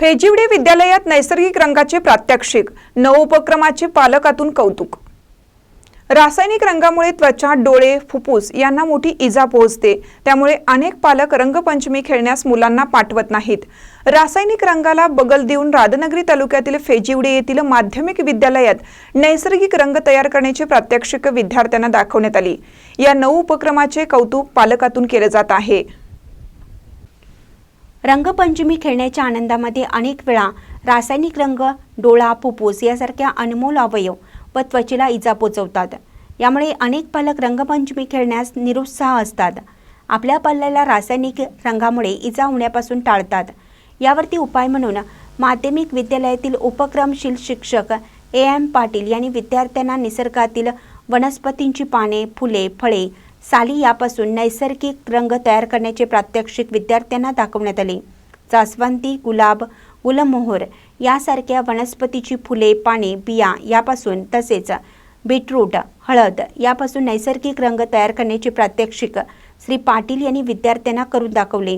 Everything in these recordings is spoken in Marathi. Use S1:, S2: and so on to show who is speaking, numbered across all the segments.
S1: फेजिवडे विद्यालयात नैसर्गिक रंगाचे प्रात्यक्षिक नवोपक्रमाचे पालकातून कौतुक. रासायनिक रंगामुळे त्वचा डोळे फुफ्फुस यांना मोठी इजा पोहोचते. त्यामुळे अनेक पालक रंगपंचमी खेळण्यास मुलांना पाठवत नाहीत. रासायनिक रंगाला बगल देऊन राधानगरी तालुक्यातील फेजिवडे येथील माध्यमिक विद्यालयात नैसर्गिक रंग तयार करण्याचे प्रात्यक्षिक विद्यार्थ्यांना दाखवण्यात आली. या नऊ उपक्रमाचे कौतुक पालकातून केले जात आहे.
S2: रंगपंचमी खेळण्याच्या आनंदामध्ये अनेक वेळा रासायनिक रंग डोळा फुफ्फुस यासारख्या अनमोल अवयव व त्वचेला इजा पोचवतात. यामुळे अनेक पालक रंगपंचमी खेळण्यास निरुत्साह असतात. आपल्या पल्ल्याला रासायनिक रंगामुळे इजा होण्यापासून टाळतात. यावरती उपाय म्हणून माध्यमिक विद्यालयातील उपक्रमशील शिक्षक ए एम पाटील यांनी विद्यार्थ्यांना निसर्गातील वनस्पतींची पाने फुले फळे साली यापासून नैसर्गिक रंग तयार करण्याचे प्रात्यक्षिक विद्यार्थ्यांना दाखवण्यात आले. जास्वंदी गुलाब गुलमोहर यासारख्या वनस्पतीची फुले पाने बिया यापासून तसेच बीटरूट हळद यापासून नैसर्गिक रंग तयार करण्याचे प्रात्यक्षिक श्री पाटील यांनी विद्यार्थ्यांना करून दाखवले.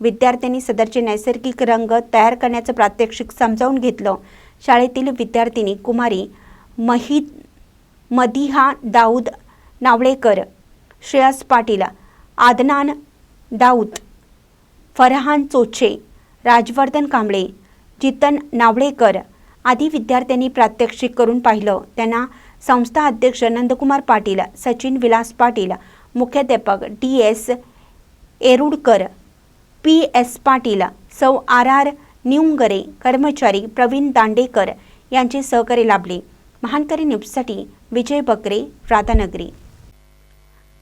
S2: विद्यार्थ्यांनी सदरचे नैसर्गिक रंग तयार करण्याचं प्रात्यक्षिक समजावून घेतलं. शाळेतील विद्यार्थिनी कुमारी मही मदिहा दाऊद नावळेकर श्रेयस पाटील आदनान दाऊद फरहान चोचे राजवर्धन कांबळे जितन नावळेकर आदी विद्यार्थ्यांनी प्रात्यक्षिक करून पाहिलं. त्यांना संस्था अध्यक्ष नंदकुमार पाटील सचिन विलास पाटील मुख्याध्यापक D S Erudkar P S Patil सौ आर आर निउंगरे कर्मचारी प्रवीण दांडेकर यांचे सहकार्य लाभले. महानकरी न्यूजसाठी विजय बकरे राधानगरी.